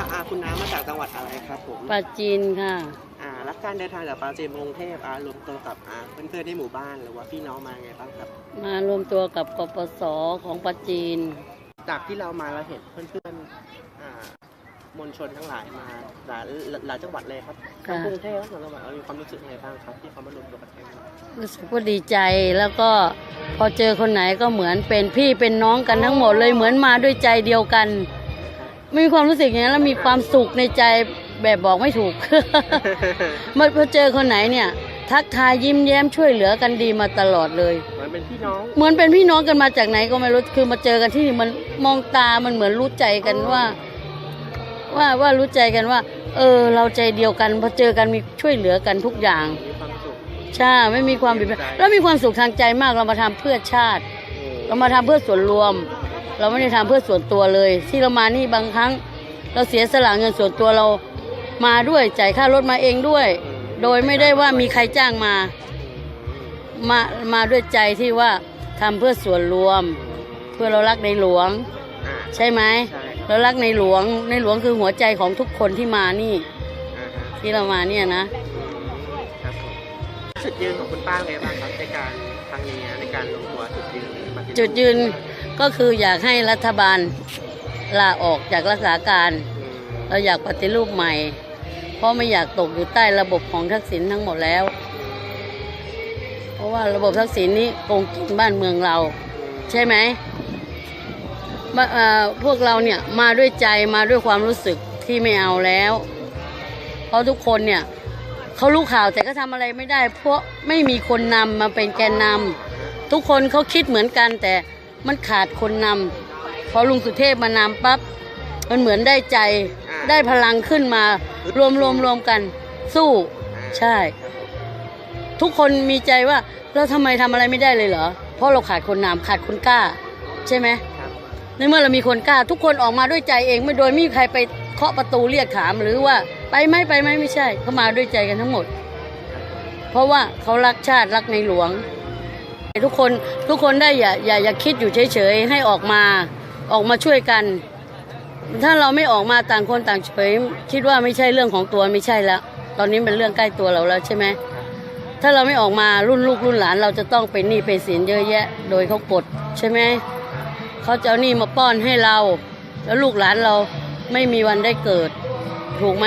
อ่าอ่าคุณน้ามาจากจังหวัดอะไรครับผม ปลาจีนค่ะ อ่าแล้วการเดินทางจากปราจีนกรุงเทพอ่ารวมตัวกับอ่าเพื่อนๆในหมู่บ้านหรือว่าพี่น้องมาไงบ้างครับ มารวมตัวกับกปสของปลาจีน จากที่เรามาเราเห็นเพื่อนๆอ่ามวลชนทั้งหลายมาหลายหลายจังหวัดเลยครับทั้งค่ะกรุงเทพและต่างจังหวัดเรามีความรู้สึกยังไงบ้างครับ ที่เขามารวมตัวกันที่นี่รู้สึกว่าดีใจแล้วก็พอเจอคนไหนก็เหมือนเป็นพี่เป็นน้องกันทั้งหมดเลยเหมือนมาด้วยใจเดียวกัน มีความรู้สึกอย่างนั้นแล้วมีความสุขในใจแบบบอกไม่ถูก เมื่อพอเจอคนไหนเนี่ย ทักทายยิ้มแย้มช่วยเหลือกันดีมาตลอดเลย เหมือนเป็นพี่น้อง เหมือนเป็นพี่น้องกันมาจากไหนก็ไม่รู้คือมาเจอกันที่นี่มันมองตามันเหมือนรู้ใจกันว่า ว่าว่ารู้ใจกันว่า เออ เราใจเดียวกันพอเจอกันมีช่วยเหลือกันทุกอย่างมีความสุขใช่ไม่มีความบิดเบือนแล้วมีความสุขทางใจมากเรามาทำเพื่อชาติ เรามาทำเพื่อส่วนรวม เราไม่ได้ทำเพื่อส่วนตัวเลย ที่เรามานี่บางครั้ง เราเสียสละเงินส่วนตัวเรามาด้วยจ่ายค่ารถมาเองด้วย โดยไม่ได้ว่ามีใครจ้างมามามาด้วยใจที่ว่าทำเพื่อส่วนรวม เพื่อเรารักในหลวงอ่าใช่ไหมใช่เรารักในหลวงในหลวงคือหัวใจของทุกคนที่มานี่อ่าฮะที่เรามาเนี่ยนะครับผม จุดยืนของคุณป้าไงบ้างครับในการครั้งนี้ในการลงหัวจุดยืนมาที่จุดยืนก็คืออยากให้รัฐบาลลาออกจากรักษาการ อืมเราอยากปฏิรูปใหม่ เพราะไม่อยากตกอยู่ใต้ระบบของทักษิณทั้งหมดแล้ว เพราะว่าระบบทักษิณนี้โกงกินบ้านเมืองเรา ใช่ไหมบ้าเอ่อพวกเราเนี่ยมาด้วยใจมาด้วยความรู้สึกที่ไม่เอาแล้ว เพราะทุกคนเนี่ย เขารู้ข่าวแต่ก็ทำอะไรไม่ได้ เพราะไม่มีคนนำมาเป็นแกนนำทุกคนเขาคิดเหมือนกันแต่มันขาดคนนำพอลุงสุเทพมานำปั๊บมันเหมือนได้ใจได้พลังขึ้นมารวมรวมรวมกัน สู้ใช่ ทุกคนมีใจว่าเราทำไมทำอะไรไม่ได้เลยเหรอเพราะเราขาดคนนำขาดคนกล้า ใช่ไหมครับในเมื่อเรามีคนกล้า ทุกคนออกมาด้วยใจเองไม่โดยไม่มีใครไป เคาะประตูเรียกถามหรือว่าไปไหมไปไหมไม่ใช่เขามาด้วยใจกันทั้งหมด เพราะว่าเขารักชาติรักในหลวง ทุกคนทุกคนได้อย่าอย่าอย่าคิดอยู่เฉยๆให้ออกมาออกมาช่วยกัน ถ้าเราไม่ออกมาต่างคนต่างเฉยคิดว่าไม่ใช่เรื่องของตัวไม่ใช่แล้ว ตอนนี้เป็นเรื่องใกล้ตัวเราแล้วใช่ไหมถ้าเราไม่ออกมารุ่นลูกรุ่นหลาน เราจะต้องเป็นหนี้เป็นสินเยอะแยะ โดยเขากดใช่ไหมเขาจะเอาหนี้มาป้อนให้เรา แล้วลูกหลานเรา ไม่มีวันได้เกิด ถูกไหม